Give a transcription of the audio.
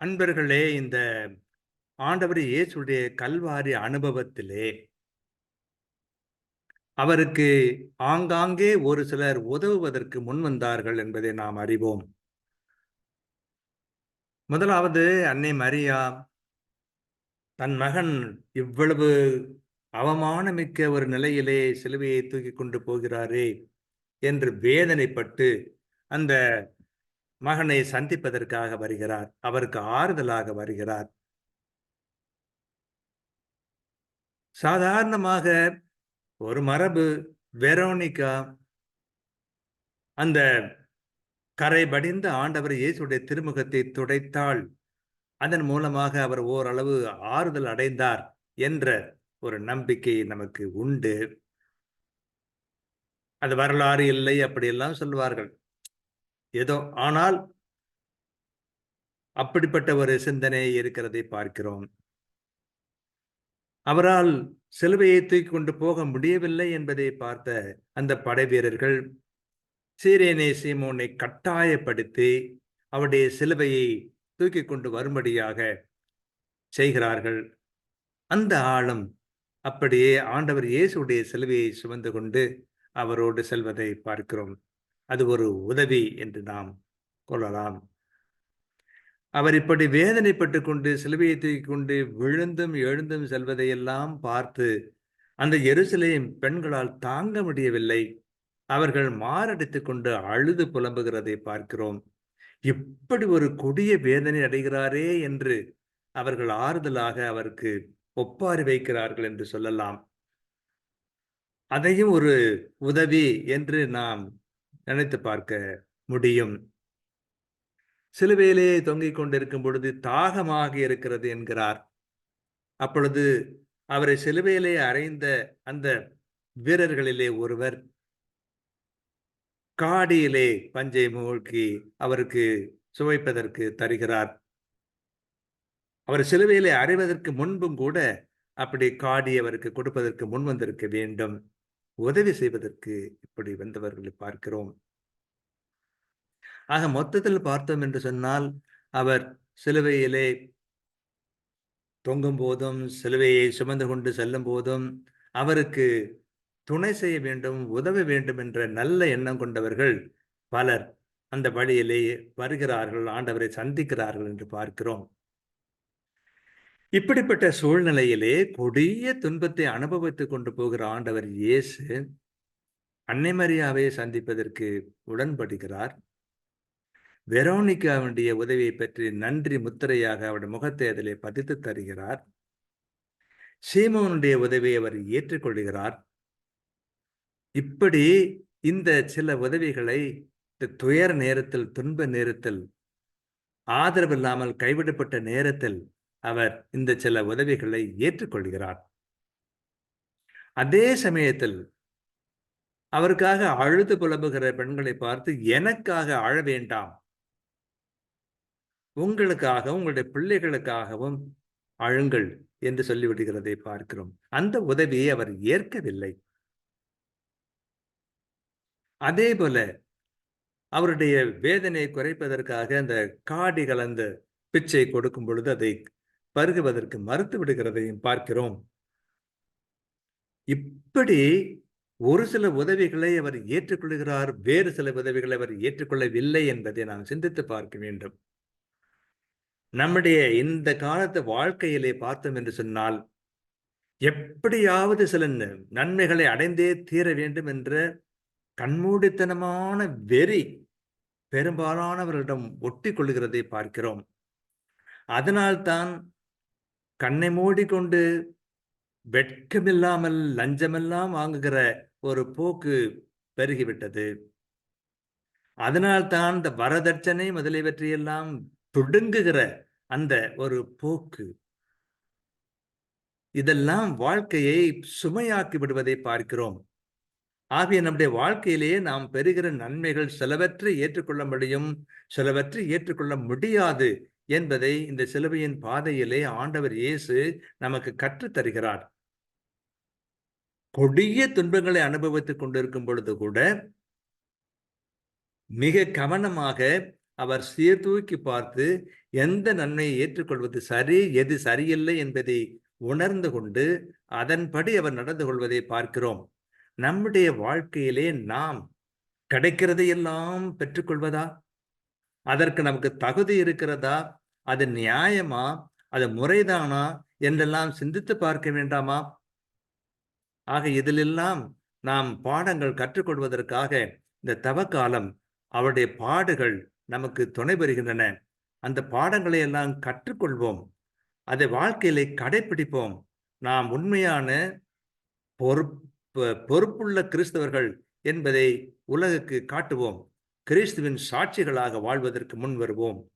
அன்பர்களே இந்த ஆண்டவர் இயேசுடைய கல்வாரி அனுபவத்திலே அவருக்கு ஆங்காங்கே ஒரு சிலர் உதவுவதற்கு முன் வந்தார்கள் என்பதை நாம் அறிவோம். முதலாவது அன்னை மரியா தன் மகன் இவ்வளவு அவமானமிக்க ஒரு நிலையிலே சிலுவையை தூக்கி கொண்டு போகிறாரே என்று வேதனைப்பட்டு அந்த மகனை சந்திப்பதற்காக வருகிறார் அவருக்கு ஆறுதலாக வருகிறார். சாதாரணமாக ஒரு மரபு வெரோனிகா அந்த கரை படிந்த ஆண்டவர் இயேசுடைய திருமுகத்தை துடைத்தால் அதன் மூலமாக அவர் ஓரளவு ஆறுதல் அடைந்தார் என்ற ஒரு நம்பிக்கை நமக்கு உண்டு. அது வரலாறு இல்லை அப்படியெல்லாம் சொல்வார்கள். ஏதோ ஆனால் அப்படிப்பட்ட ஒரு சிந்தனை இருக்கிறதை பார்க்கிறோம். அவரால் சிலுவையை தூக்கி கொண்டு போக முடியவில்லை என்பதை பார்த்த அந்த படை வீரர்கள் சீரேனே சீமோனை கட்டாயப்படுத்தி அவருடைய சிலுவையை தூக்கி கொண்டு வரும்படியாக செய்கிறார்கள். அந்த ஆளும் அப்படியே ஆண்டவர் இயேசுடைய சிலுவையை சுமந்து கொண்டு அவரோடு செல்வதை பார்க்கிறோம். அது ஒரு உதவி என்று நாம் கொள்ளலாம். அவர் இப்படி வேதனைப்பட்டு கொண்டு சிலுவையை தூக்கி கொண்டு விழுந்தும் எழுந்தும் செல்வதையெல்லாம் பார்த்து அந்த எருசலேம் பெண்களால் தாங்க முடியவில்லை. அவர்கள் மாரடித்து கொண்டு அழுது புலம்புகிறதை பார்க்கிறோம். இப்படி ஒரு கொடிய வேதனை அடைகிறாரே என்று அவர்கள் ஆறுதலாக அவருக்கு ஒப்பாரி வைக்கிறார்கள் என்று சொல்லலாம். அதையும் ஒரு உதவி என்று நாம் நினைத்து பார்க்க முடியும். சிலுவையிலே தொங்கிக் கொண்டிருக்கும் பொழுது தாகமாக இருக்கிறது என்கிறார். அப்பொழுது அவரை சிலுவையிலே அறைந்த அந்த வீரர்களிலே ஒருவர் காடியிலே பஞ்சை மூழ்கி அவருக்கு சுவைப்பதற்கு தருகிறார். அவர் சிலுவையிலே அறைவதற்கு முன்பும் கூட அப்படி காடி அவருக்கு கொடுப்பதற்கு முன் வந்திருக்க வேண்டும். உதவி செய்வதற்கு இப்படி வந்தவர்களை பார்க்கிறோம். ஆக மொத்தத்தில் பார்த்தோம் என்று சொன்னால் அவர் சிலுவையிலே தொங்கும் போதும் சிலுவையை சுமந்து கொண்டு செல்லும் போதும் அவருக்கு துணை செய்ய வேண்டும் உதவ வேண்டும் என்ற நல்ல எண்ணம் கொண்டவர்கள் பலர் அந்த வழியிலே வருகிறார்கள் ஆண்டவரை சந்திக்கிறார்கள் என்று பார்க்கிறோம். இப்படிப்பட்ட சூழ்நிலையிலே கொடிய துன்பத்தை அனுபவித்துக் கொண்டு போகிற ஆண்டவர் இயேசு அன்னை மரியாவை சந்திப்பதற்கு உடன்படுகிறார். வெரோனிகாவுடைய உதவியை பற்றி நன்றி முத்திரையாக அவருடைய முகத்தை அதிலே பதித்து தருகிறார். சீமோனுடைய உதவியை அவர் ஏற்றுக்கொள்கிறார். இப்படி இந்த சில உதவிகளை துயர நேரத்தில் துன்ப நேரத்தில் ஆதரவில்லாமல் கைவிடப்பட்ட நேரத்தில் அவர் இந்த சில உதவிகளை ஏற்றுக்கொள்கிறார். அதே சமயத்தில் அவருக்காக அழுது புலம்புகிற பெண்களை பார்த்து எனக்காக அழ வேண்டாம். உங்களுக்காகவும் உங்களுடைய பிள்ளைகளுக்காகவும் அழுங்கள் என்று சொல்லிவிடுகிறதை பார்க்கிறோம். அந்த உதவியை அவர் ஏற்கவில்லை. அதே போல அவருடைய வேதனையை குறைப்பதற்காக அந்த காடி கலந்த பிச்சை கொடுக்கும் பொழுது அதை பருகுவதற்கு மறுத்து விடுகிறதையும் பார்க்கிறோம். இப்படி ஒரு சில உதவிகளை அவர் ஏற்றுக்கொள்கிறார் வேறு சில உதவிகளை அவர் ஏற்றுக்கொள்ளவில்லை என்பதை நாம் சிந்தித்து பார்க்க வேண்டும். நம்முடைய இந்த காலத்து வாழ்க்கையிலே பார்த்தோம் என்று சொன்னால் எப்படியாவது சில நன்மைகளை அடைந்தே தீர வேண்டும் என்ற கண்மூடித்தனமான வெறி பெரும்பாலானவர்களிடம் ஒட்டி கொள்கிறதை பார்க்கிறோம். அதனால்தான் கண்ணை மூடிக்கொண்டு வெட்கமில்லாமல் லஞ்சமெல்லாம் வாங்குகிற ஒரு போக்கு பெருகிவிட்டது. அதனால்தான் இந்த வரதட்சணை முதலியவற்றையெல்லாம் துடுங்குகிற அந்த ஒரு போக்கு. இதெல்லாம் வாழ்க்கையை சுமையாக்கி விடுவதை பார்க்கிறோம். ஆகிய நம்முடைய வாழ்க்கையிலேயே நாம் பெறுகிற நன்மைகள் சிலவற்றை ஏற்றுக்கொள்ள முடியும் சிலவற்றை ஏற்றுக்கொள்ள முடியாது என்பதை இந்த சிலுவையின் பாதையிலே ஆண்டவர் இயேசு நமக்கு கற்றுத் தருகிறார். கொடிய துன்பங்களை அனுபவித்துக் கொண்டிருக்கும் பொழுது கூட மிக கவனமாக அவர் சீர்தூக்கி பார்த்து எந்த நன்மையை ஏற்றுக்கொள்வது சரி எது சரியில்லை என்பதை உணர்ந்து கொண்டு அதன்படி அவர் நடந்து கொள்வதை பார்க்கிறோம். நம்முடைய வாழ்க்கையிலே நாம் கிடைக்கிறதையெல்லாம் பெற்றுக்கொள்வதா? அதற்கு நமக்கு தகுதி இருக்கிறதா? அது நியாயமா? அது முறைதானா? என்றெல்லாம் சிந்தித்து பார்க்க வேண்டாமா? ஆக இதிலெல்லாம் நாம் பாடங்கள் கற்றுக்கொள்வதற்காக இந்த தவக்காலம் அவருடைய பாடுகள் நமக்கு துணை பெறுகின்றன அந்த பாடங்களை எல்லாம் கற்றுக்கொள்வோம். அதை வாழ்க்கையிலே கடைபிடிப்போம் நாம் உண்மையான பொறுப்பு பொறுப்புள்ள கிறிஸ்தவர்கள் என்பதை உலகுக்கு காட்டுவோம். கிறிஸ்துவின் சாட்சிகளாக வாழ்வதற்கு முன் வருவோம்.